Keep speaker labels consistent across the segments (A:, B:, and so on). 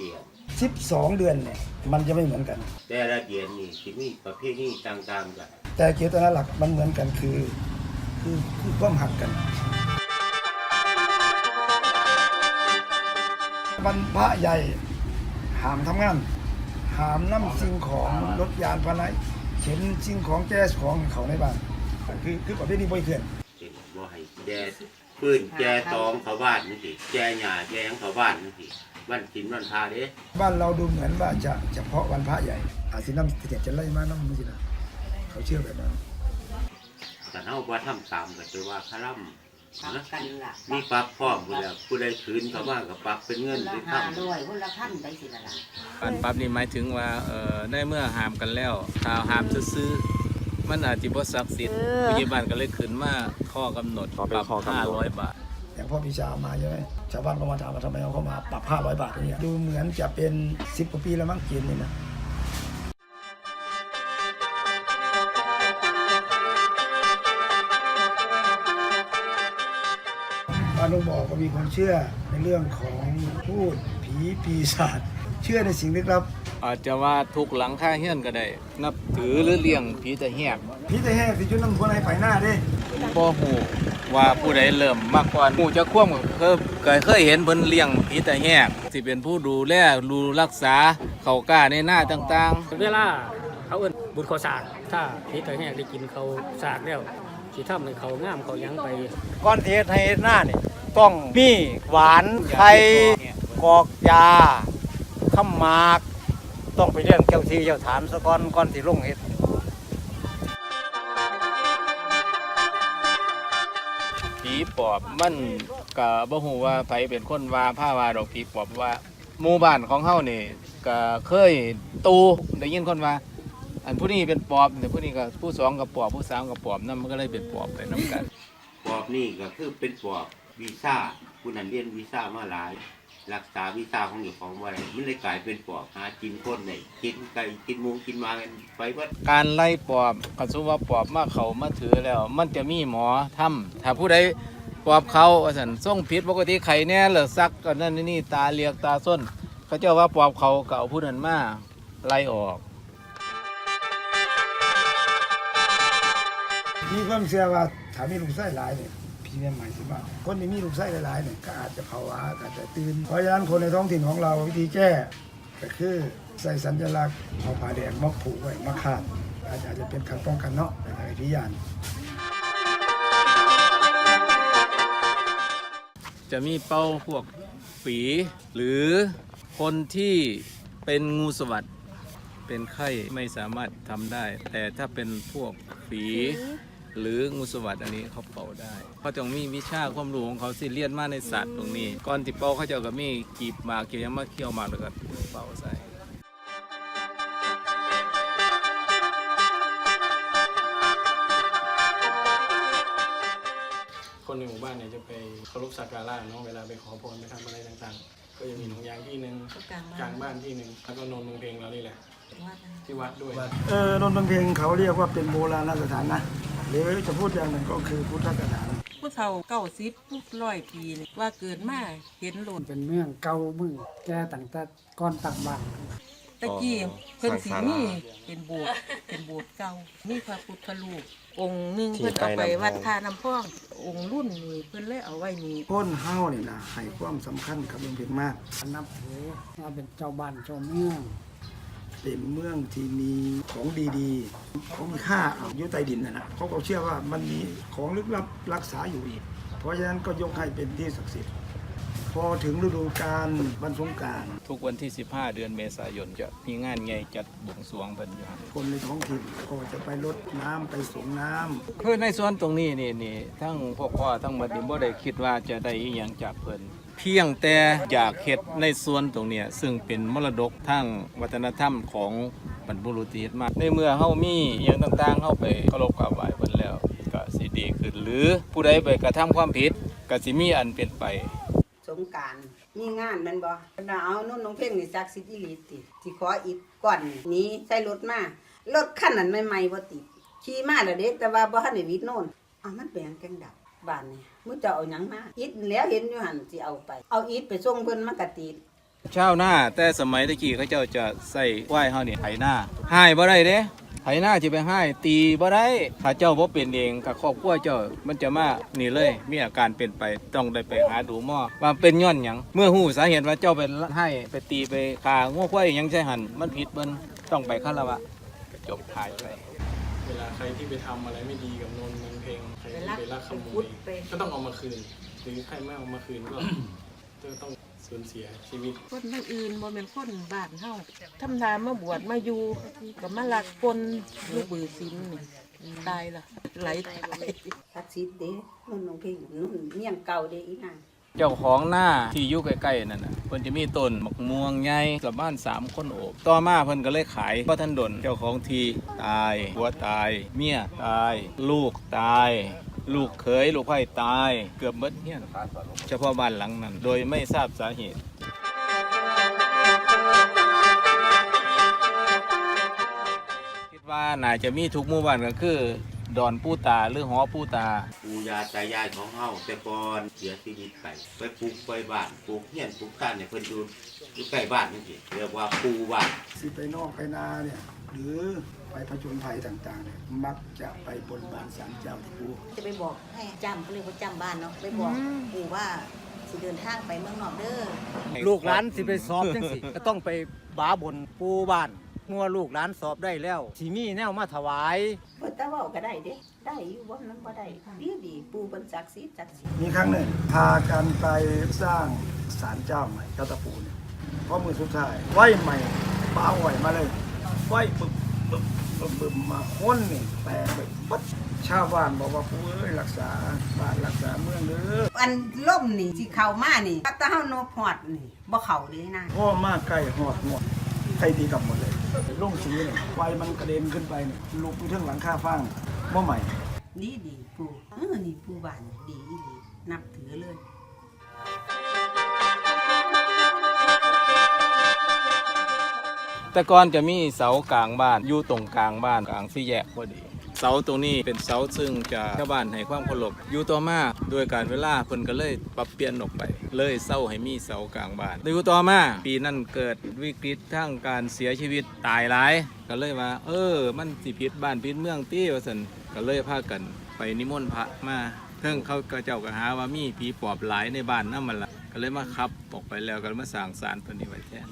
A: เดือ
B: น
C: 12 เดือนเนี่ยมันจะไม่เหมือนกัน
B: แต่ละเดือนนี่ที่มีประเภทนี้ต่างๆกัน
C: แต่เจตนาหลักมันเหมือนกันคือ คือคือความหักกัน วันพระใหญ่หามทำงาน หามน้ำสิ่งของรถยานพาหนะเข็นสิ่งของแก้ของเขาในบ้านคือคือประเภทนี้บ่อยเขื่อน
B: เช่นว่าให้แจพื้นแจตองเขาบ้านนี่สิแจหญ้าแจหยังเขาบ้านนี่สิ วันศิลวันพาเด้
C: บ้านเราดูเหมือนว่าจะเฉพาะวันพระใหญ่อาจสิน้ำเสด็จจะไล่มาน้ำมันสินะเขาเชื่อแบบนั้น
B: แต่เอาว่าทำตามก็จะว่าคาร่
D: ปรับำ
B: นะ
D: กันล่ะ
B: มีปรับพร้อมผู้ใดผู้ใดคืนเขาบ้านก็ปรับเป็นเงิน
D: ละ
B: ที่
D: ห้า
B: ทำ
D: ร้อยคนละพันไปสิละล่ะ
A: การปรับนี่หมายถึงว่าเอ่อได้เมื่อหามกันแล้วถ้าหามซื้อๆมันอาจจะบ่ศักดิ์สิทธิ์ผู้ใหญ่บ้านก็เลยขึ้นมาข้อกำหนดปรับ500บาท
C: อย่างพ่อพิชามาใช่ไหม ชาวบ้านก็มาถามว่าทำไมเอาเข้ามาปรับ 500 บาทอย่างเงี้ยดูเหมือนจะเป็น 10กว่าปีแล้วมั้งเกณฑ์นี่นะบ้านลุงบอกก็มีความเชื่อในเรื่องของพูดผีปีศาจเชื่อในสิ่งลึกลับ
A: อาจจะว่าทุกหลังค่าเฮียนก็ได้ นับถือหรือเลี้ยงผีตะแหก
C: ผีแต่แห้สิจุดน้ำคนไหนไปหน้าเด้
A: บ่ฮู้ ว่าผู้ใดเริ่มมากกว่าฮู้จะควมก็เคยเคยเห็นเพิ่นเลี้ยงผีตะแหกสิเป็นผู้ดูแลดูรักษาเขากล้าในหน้าต่างๆ
E: เวลาเขาเอิ้นบุญขอสากถ้าพีตาแห้งได้กินเขาสากแล้วสิทำให้เขางามเขาหยังไป
F: ก่อนที่เฮ็ดให้เฮ็ดหน้านี่ต้องมีหวานไข่กอกยาข้ามหมาก ต้องไปเลี้ยงเจ้าที่เจ้าฐานซะก่อนก่อนที่ลงเฮ็ด
A: ผีปอบมันก็บ่ฮู้ว่าไผเป็นคนว่าผ้าว่าดอกผีปอบว่าหมู่บ้านของเฮานี่ก็เคยตูได้ยินคนว่า อันผู้นี้เป็นปอบแต่ผู้นี้ก็ผู้สองกับปอบผู้สามกับปอบนั่นมันก็เลยเป็นปอบไปนํกัน
B: ปอบนี่ก็คือเป็นปอบวีซ่าผู้นั้นเรียนวีซ่ามาหลาย รักษาวีซ่าของอยู่ของไว้มันเลยกลายเป็นปอบหากินคนได้กินไก่กินหมูกินหมากันไปเบิด
A: การไล่ปอบก็สมมุติว่าปอบมาเขามาถือแล้ว มันจะมีหมอทำถ้าผู้ใดปอบเขาว่าซั่นส่งผิดปกติไข่แน่เหลือซักกันนั่นนี่ตาเลียกตาส้น เขาเจ้าว่าปอบเขาก็เอาผู้นั้นมาไล่ออก
C: มีความเชื่อว่าถ้ามีลูกไส้หลายเนี่ย พี่แม่หมายถึงว่าคนที่มีลูกไส้หลายๆเนี่ยก็อาจจะภาวะอาจจะตื่นเพราะฉะนั้นคนในท้องถิ่นของเราวิธีแก้ก็คือใส่สัญลักษณ์เอาผ้าแดงมาผูกไว้มาคาดอาจจะอาจจะเป็นการป้องกันเนาะในการพิยาน
A: จะมีเป้าพวกฝีหรือคนที่เป็นงูสวัสด์เป็นไข้ไม่สามารถทำได้ แต่ถ้าเป็นพวกฝี หรืองูสวัสด์อันนี้เขาเป่าได้เขาต้องมีวิชาความรู้ของเขาสิเรียนมาในศาสตร์ตรงนี้ก่อนที่เป่าเขาเจะก็มีกีบมาเกี่ยวยังมาเคี่ยวมาแล้วก็เป่าใส่คนในหมู่บ้านเนี่ยจะไปเคารพสักการะเนาะเวลาไปขอพรไปทำอะไรต่างๆ ก็จะมีหนองยางที่หนึ่ง
D: กลาง
A: กลางบ้านที่หนึ่งแล้วก็โนนเมืองเพลงเรานี่แหละ ที่วัดด้วย
C: เออนนทบางเพลงเขาเรียกว่าเป็นโบราณสถานนะ หรือจะพูดอย่างหนึ่งก็คือพุทธสถาน
G: ผู้เฒ่าเก้าสิบร้อยปีนี่ว่าเกิดมาเห็นหล่น
H: เป็นเมืองเก่าเมืองแก่ตั้งแต่ก่อนตั้งบ้าน
G: ตะกี้เพิ่นสิมีเป็นโบสถ์เป็นโบสถ์เก่ามีพระพุทธรูปองค์หนึงเพิ่นเอาไปวัดท่าน้ำพององค์รุ่นนี้เพิ่นเลยเอาไว้นี่
C: พ้นเฮ้านี่นะให้ความสำคัญกับเมืองเพลงมาก
H: นับถือว่าเป็นเจ้าบ้านเจ้าเมือง
C: เป็นเมืองที่มีของดีๆ ของมีค่าอยู่ใต้ดินนะนะเขาก็เชื่อว่ามันมีของลึกลับรักษาอยู่อีก เพราะฉะนั้นก็ยกให้เป็นที่ศักดิ์สิทธิ์พอถึงฤดูกาลวันสงกราร
A: ทุกวันที่ 15 เดือนเมษายนจะมีงานใหญ่จัดบวงสรวงเพิ่นอยู่ครับ
C: คนในท้องถิ่นก็จะไปรดน้ำไปส่งน้ำ
A: คือในส่วนตรงนี้นี่นี่ทั้งพวกพ่อทั้งหมดนี่บ่ได้คิดว่าจะได้อีหยังจากเพิ่น เพียงแต่อยากเฮ็ดในส่วนตรงเนี้ยซึ่งเป็นมรดกทางวัฒนธรรมของบรรพบุรุษที่เฮ็ดมาในเมื่อเฮามีอหย่างต่างๆเฮาไปเคารพกราบไหว้เพิ่นแล้วก็สิดีขึ้นหรือผู้ใดไปกระทำความผิดก็สิมีอันเป็นไป
D: สงกรารมีงานแมันบ่น่าเอานุ่นน้องเพ่งนี่จักสิทธิ์อีหลีติสิขออีกก่อนนี้ใส่รถมารถคันนั้นใหม่ๆบ่ติดขี่มาแล้วเด้แต่ว่าบ่ทันได้วิดโน่นอ้าวมันเป็นหยังจังดับ บ้านนี่มึงจะเอาหยังมาอิดแล้วเห็นอยู่หั่นสิเอาไป เอาอิดไปส่งเพิ่นมันก็ติด
A: ชาวนาแต่สมัยตะกี้เขาเจ้าจะใส่ควายเฮานี่ไถนาให้บ่ได้เด้ไถนาสิไปให้ตีบ่ได้ถ้าเจ้าบ่เป็นเองกับครอบครัวเจ้ามันจะมานี่เลย มีอาการเป็นไปต้องได้ไปหาดูหมอว่าเป็นย้อนหยังเมื่อฮู้สาเหตุว่าเจ้าไปให้ไปตีไปกางัวควายหยังใช่หันมันผิดเบิ่นต้องไปคารวะก็จบท้ายไป
I: เวลาใครที่ไปทำอะไรไม่ดีกับนนท์เงินเพ ลงใครที่ไปลักขโม
D: พุ
I: ย
D: ดไป
I: ก็ต้องเอามาคืนหรือใครไม่เอามาคืนก็จะต้องสูญเสียชีวิต
G: คนทางอื่นบ่แม่นคนบ้านเฮาทำทามาบวชมาอยู่ก็มาลักปนลูกบือสินนี่ตายล่ะไหลตาย
D: ศักดิ์สิทธิ์เด้นุ่นน้องเพ่งนุ่นเมี่ยงเก่าเด้อีนาง
A: เจ้าของหน้าที่อยู่ใกล้ๆนั่นน่ะเพิ่นจะมีต้นมะม่วงใหญ่กับบ้านสามคนโอบต่อมาเพิ่นก็เลยขายเพราะท่านดนเจ้าของทีตายผัวตาย เมียตาย ลูกตาย ลูกเขยลูกไผ่ตายเกือบหมดเฮียนเฉพาะบ้านหลังนั้น โดยไม่ทราบสาเหตุ คิดว่าน่าจะมีทุกหมู่บ้านก็คือ ดอนปูตาหรือหอปูตา
B: ปู่ย่าตายายของเฮาแต่ก่อนเสียชีวิตไป ไปปลูกไปบ้านปลูกเฮียนปลูกต้านเนี่ยเพิ่นอยู่อยู่ใกล้บ้านนี่สิเรียกว่าปู่บ้าน
C: สิไปนอกไปนาเนี่ยหรือ ไปผจญภัยต่างๆเนี่ยมักจะไปบนบานศาลเจ้าที่ปู
J: จะไปบอกให้จำเขาเรียกว่าจำบ้านเนาะไปบอกปู่ว่าสิเดินทางไปเมืองนอกเด้อ
F: ลูกหลานสิไปสอบจังสิก็ต้องไปบาบนปูบ้านงัวลูกหลานสอบได้แล้วสิมีแนวมาถวาย
D: เพิ่นแต่เว้าก็ได้เด้ได้อยู่บ่นั้นบ่ได้ดีดีปู่เพิ่นศักดิ์สิทธิ์ศักดิ์สิทธิ์
C: มีครั้งหนึ่งพากันไปสร้างศาลเจ้าใหม่เจ้าตะปูเนี่ยเพราะมือสุดท้ายไหวใหม่ปาไหวมาเลยไหวบึบ บึบบึบบึบมาค้นนี่แตกไปปัดชาวบ้านบอกว่าปูเอ้ยรักษาบ้านรักษาเมืองเด้อ
D: อันล่มนี่สิเข้ามานี่ถ้าเฮาโนบฮอดนี่บ่เข้าเด้นะ
C: พ่อมากใกล้หอดหมดใครตีกับหมดเลยลงสีเนี่ยไฟมันกระเด็นขึ้นไปเนี่ยลุกไปถึงหลังคาฟังบ่ใหม่
D: ดีดีปูเออนี่ปูบ้านดีอีหลีนับถือเลย
A: แต่ก่อนจะมีเสากลางบ้านอยู่ตรงกลางบ้านกลางสี่แยกพอดี เสาตรงนี้เป็นเสาซึ่งจะชาวบ้านให้ความเคารพอยู่ต่อมาโดยการเวลาเพิ่นก็เลยปรับเปลี่ยนออกไป เลยเศร้าให้มีเสากลางบ้านอยู่ต่อมาปีนั้นเกิดวิกฤตทั้งการเสียชีวิตตายหลายก็เลยว่า เออ มันสิผิดบ้านผิดเมืองตี้ว่าซั่นก็เลยพากันไปนิมนต์พระมาเพิ่งเขาก็เจ้าก็หาว่ามีผีปอบหลายในบ้านนั่นมันละก็เลยมาขับออกไปแล้วก็มาสร้างศาลตัวนี้ไว้แทน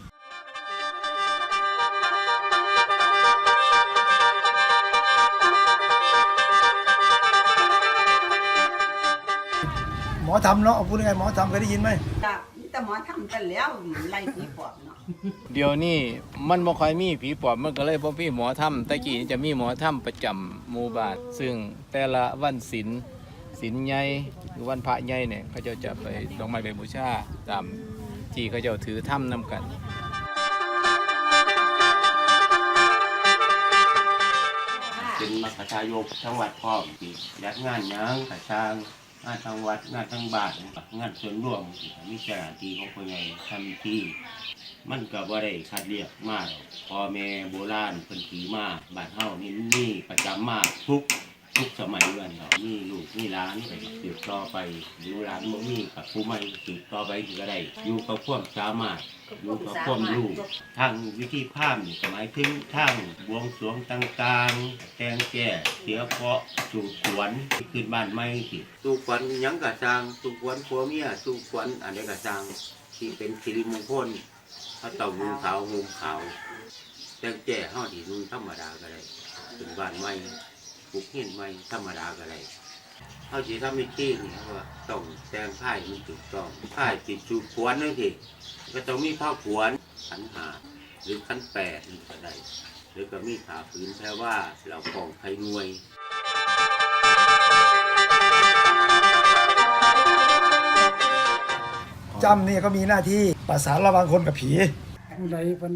C: มอทำเนาะเอาพูดง่ายๆหมอทำเคยได้ยินไหม
D: จ้ะมีแต่หมอทำกันแล้วไล่ผีปอบเนาะ
A: เดี๋ยวนี้มันบ่ค่อยมีผีปอบมันก็เลยบ่มีหมอถ้ำแต่กี้จะมีหมอถ้ำประจำหมู่บ้านซึ่งแต่ละวันศีลศีลใหญ่หรือวันพระใหญ่เนี่ยเขาเจ้าจะไปดอกไม้ไปบูชาตามที่เขาเจ้าถือถ้ำนำกัน
B: เป็นมรรคทายกทั้งวัดพร้อมที่ยัดงานหยังกระช่าง งานทั้งวัดงานทั้งบ้านงานส่วนรวมมีสถานที่ของคนใหญ่ทำที่ มันกับ่ได้คัดเรียกมากพ่อแม่โบราณเป็นผีมากบาดเฮานี่มีประจามากทุก ทุกสมัยเวันเนาะมีลูกมีหลานไปสืบต่อไปหรือหลานบ่มีกับผู้ใหม่สืบต่อไปก็ได้อยู่กับความสามารถอยู่กับความรู้ทางวิธีภาพนี่ก็หมายถึงทางบวงสรวงต่างๆ แต่งแก่เสียเพราะสู่ขวัญขึ้นบ้านใหม่สิสู่ขวัญหยังกะสร้างสู่ขวัญผัวเมียสู่ขวัญอันใดกะสร้างที่เป็นสิริมงคลพระเต่านุ่งขาวห่มขาวแต่งแก่เฮาที่นุ่งธรรมดาก็ได้ขึ้นบ้านใหม่ ปลูกเฮียนใหม่ธรรมดาก็ได้เฮาสิทำให้จริงนี่ว่าต้องแต่งผ้าให้มันถูกต้องผ้าติดสู่ขวัญนั่นสิก็ต้องมีผ้าขวนขันหาหรือขันแปดนี่ก็ได้หรือก็มีผ้าผืนแปลว่าเราของไทยนวย
C: จำนี่ก็มีหน้าที่ประสานระหว่างคนกับผี
H: ผู้ใดเพิ่น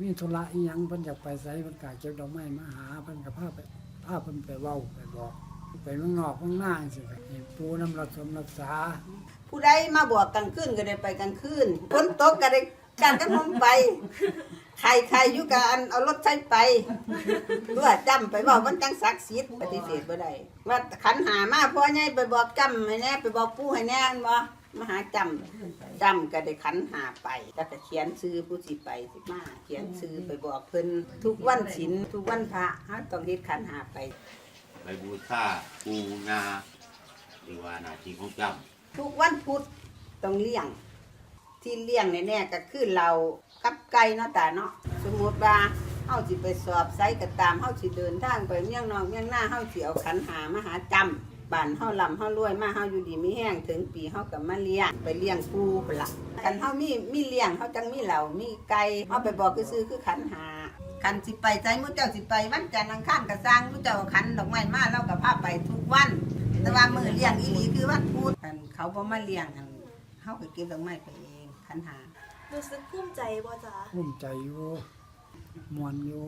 H: มีธุระอีหยังเพิ่นอยากไปไสเพิ่นก็เก็บดอกไม้มาหาเพิ่นก็พาไป พาเพิ่นไปเว้าไปบอก ไปเมืองนอกเมืองนาจังซี่ก็ให้ปูน้ำรักสมรักษา
D: ผู้ใดมาบอกกลางคืนก็ได้ไปกลางคืนฝนตกก็ได้การกันผมไปใครใครอยู่กับอันเอารถใช้ไปตัวจำไปบอกมันจังศักดิ์สิทธิ์ปฏิเสธบ่ได้ว่าขันหามาพ่อใหญ่ไปบอกจำให้แน่ไปบอกปู่ให้แน่อันบ่ มาหาจำจำก็ได้ขันหาไปแล้วก็เขียนชื่อผู้สิไปสิมาเขียนชื่อไปบอกเพิ่นทุกวันศีลทุกวันพระเฮาต้องเฮ็ดขันหาไป
B: ไปบูชาปูนาหรือว่าหนาทีของจ
D: ทุกวันพุธต้องเลี้ยง ที่เลี้ยงแน่ๆก็คือเรากับไก่เนาะตาเนาะสมมติว่าเฮาสิไปสอบไซก็ตามเฮาสิเดินทางไปเมียงนอกเมียงหน้าเฮาสิเอาขันหามาหาจำ บ้านเฮาลำเฮารวยมาเฮาอยู่ดีมีแห้งถึงปีเฮาก็มาเลี้ยงไปเลี้ยงปูพุ่นละคันเฮามีมีเลี้ยงเฮาจังมีเหล่ามีไก่เฮาไปบอกคือซื้อคือขันหาคันสิไปใจมื้อเจ้าสิไปวันจันทร์อังคารก็สร้างมื้อเจ้าเอาขันดอกไม้มาเราก็พาไปทุกวัน แต่ว่ามื้อเลี้ยงอีหลีคือวันพุธคันเขาบ่มาเลี้ยงหั่นเฮาก็เก็บดอกไม้ไปเองขันหา
K: รู้สึกภูมิใจบ่จ๊ะ
H: ภูมิใจอยู่มวนอยู่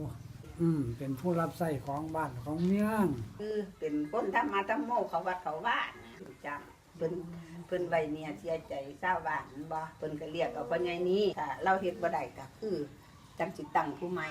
H: อืมเป็นผู้รับใช้ของบ้านของเมือง
D: คือเป็นคนธรรมะธรรมโมเขาวัดเขาว่านะจำเพิ่นเพิ่นใบเนี่ยเสียใจเศร้าบ้านบ่เพิ่นก็เรียกเอาพ่อใหญ่นี้ถ้าเราเฮ็ดบ่ได้ก็คือจังสิตั้งผู้ใหม่